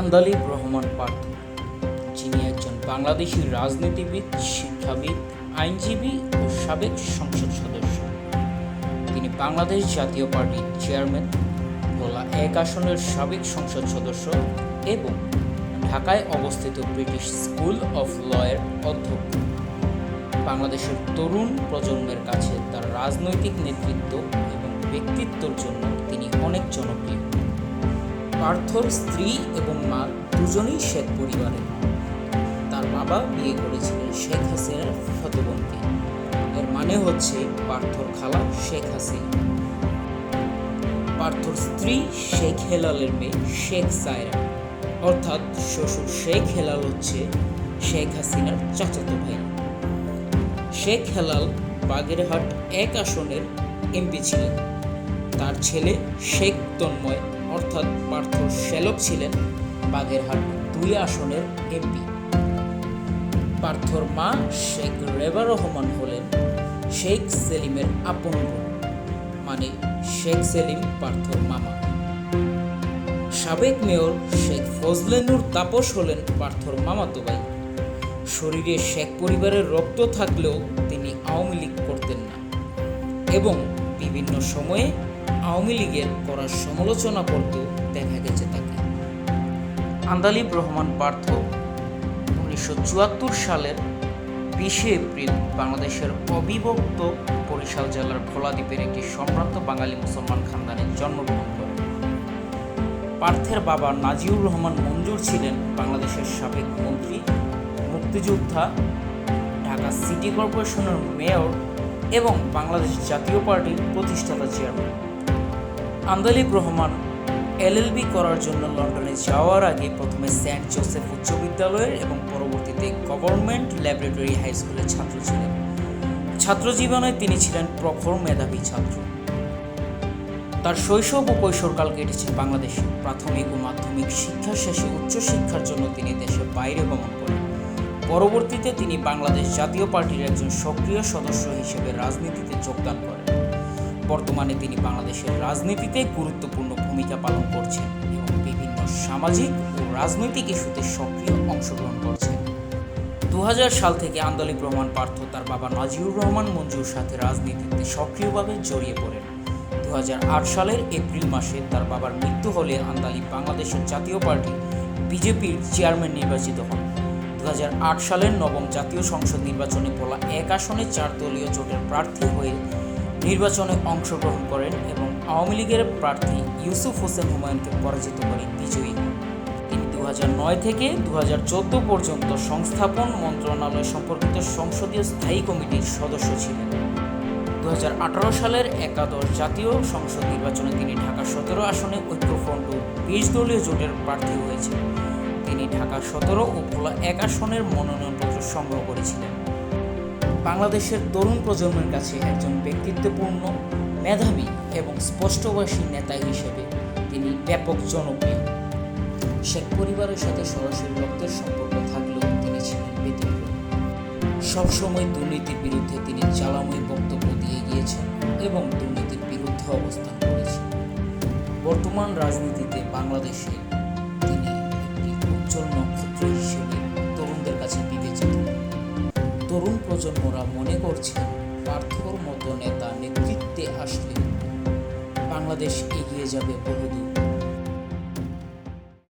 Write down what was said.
আন্দালিব রহমান পার্থ, যিনি একজন বাংলাদেশি রাজনীতিবিদ, শিক্ষাবিদ, আইনজীবী ও সাবেক সংসদ সদস্য। তিনি বাংলাদেশ জাতীয় পার্টির চেয়ারম্যান ভোলা এক আসনের সাবেক সংসদ সদস্য এবং ঢাকায় অবস্থিত ব্রিটিশ স্কুল অফ লয়ের অধ্যক্ষ। বাংলাদেশের তরুণ প্রজন্মের কাছে তার রাজনৈতিক নেতৃত্ব এবং ব্যক্তিত্বর জন্য তিনি অনেক জনপ্রিয়। পার্থর স্ত্রী এবং মা দুজনেই শেখ পরিবারের। তার বাবা বিয়ে করেছিলেন শেখ হাসিনার ফতবনকে এর মানে হচ্ছে পার্থর খালা শেখ হাসিনা। পার্থর স্ত্রী শেখ হেলালের মেয়ে শেখ সায়রা। অর্থাৎ শ্বশুর শেখ হেলাল হচ্ছে শেখ হাসিনার চাচাতো ভাই। শেখ হেলাল বাগেরহাট এক আসনের এমপি ছিলেন। তার ছেলে শেখ তন্ময় অর্থাৎ পার্থ শ্যালক ছিলেন বাগেরহাট দুই আসনের এমপি। পার্থর মা শেখ রেবা রহমান হলেন শেখ সেলিমের আপন মানে শেখ সেলিম পার্থর মামা। সাবেক মেয়র শেখ ফজলেনুর তাপস হলেন পার্থর মামাতো ভাই। শরীরে শেখ পরিবারের রক্ত থাকলেও তিনি আওয়ামী লীগ করতেন না। এবং বিভিন্ন সময়ে আওয়ামী লীগের করা সমালোচনা করতেও দেখা গেছে তাকে। আন্দালিব রহমান পার্থ উনিশশো চুয়াত্তর সালের বিশে এপ্রিল বাংলাদেশের অবিভক্ত বরিশাল জেলার ভোলাদ্বীপের একটি সম্ভ্রান্ত বাঙালি মুসলমান খানদানে জন্মগ্রহণ করেন। পার্থের বাবা নাজিউর রহমান মঞ্জুর ছিলেন বাংলাদেশের সাবেক মন্ত্রী, মুক্তিযোদ্ধা, ঢাকা সিটি কর্পোরেশনের মেয়র এবং বাংলাদেশ জাতীয় পার্টির প্রতিষ্ঠাতা চেয়ারম্যান। আন্দালিব রহমান এলএলবি করার জন্য লন্ডনে যাওয়ার আগে প্রথমে সেন্ট জোসেফ উচ্চ বিদ্যালয়ের এবং পরবর্তীতে গভর্নমেন্ট ল্যাবরেটরি হাই স্কুলের ছাত্র ছিলেন। ছাত্র জীবনে তিনি ছিলেন প্রখর মেধাবী ছাত্র। তার শৈশব ও কৈশোরকাল কেটেছে বাংলাদেশে। প্রাথমিক ও মাধ্যমিক শিক্ষা শেষে উচ্চশিক্ষার জন্য তিনি দেশের বাইরে গমন করেন। পরবর্তীতে তিনি বাংলাদেশ জাতীয় পার্টির একজন সক্রিয় সদস্য হিসেবে রাজনীতিতে যোগদান করেন। বর্তমানে তিনি বাংলাদেশের রাজনীতিতে গুরুত্বপূর্ণ ভূমিকা পালন করছেন এবং বিভিন্ন সামাজিক ও রাজনৈতিক ইস্যুতে সক্রিয় অংশগ্রহণ করছেন। দু সাল থেকে আন্দোলিক রহমান পার্থ তার বাবা নাজিউর রহমান মঞ্জুর সাথে রাজনীতিতে সক্রিয়ভাবে জড়িয়ে পড়েন। দু হাজার আট সালের এপ্রিল মাসে তার বাবার মৃত্যু হলে আন্দালিব বাংলাদেশের জাতীয় পার্টি বিজেপির চেয়ারম্যান নির্বাচিত হন। দুই হাজার আট সালের নবম জাতীয় সংসদ নির্বাচনে বলা এক আসনে চার দলীয় জোটের প্রার্থী হয়ে নির্বাচনে অংশগ্রহণ করেন এবং আওয়ামী লীগের প্রার্থী ইউসুফ হোসেন হুমায়ুনকে পরাজিত করে বিজয়ী। হন তিনি দু থেকে দু হাজার চোদ্দ পর্যন্ত সংস্থাপন মন্ত্রণালয় সম্পর্কিত সংসদীয় স্থায়ী কমিটির সদস্য ছিলেন। দু হাজার আঠারো সালের একাদশ জাতীয় সংসদ নির্বাচনে তিনি ঢাকা সতেরো আসনে ঐক্যফ্রন্ট বিশ দলীয় জোটের প্রার্থী হয়েছে তিনি ঢাকা সতেরো ও ভোলা এক আসনের মনোনয়নপত্র সংগ্রহ করেছিলেন। বাংলাদেশের তরুণ প্রজন্মের কাছে একজন ব্যক্তিত্বপূর্ণ, মেধাবী এবং স্পষ্টভাষী নেতা হিসেবে তিনি ব্যাপক জনপ্রিয়। শেখ পরিবারের সাথে সরাসরি রক্তের সম্পর্ক থাকলেও তিনি ছিলেন ব্যতিক্রম। সবসময় দুর্নীতির বিরুদ্ধে তিনি জ্বালাময় বক্তব্য দিয়ে গিয়েছেন এবং দুর্নীতির বিরুদ্ধে অবস্থান করেছেন। বর্তমান রাজনীতিতে বাংলাদেশে প্রজন্মরা মনে করছেন পার্থর মতো নেতা নেতৃত্বে আসলে বাংলাদেশ এগিয়ে যাবে বহুদূর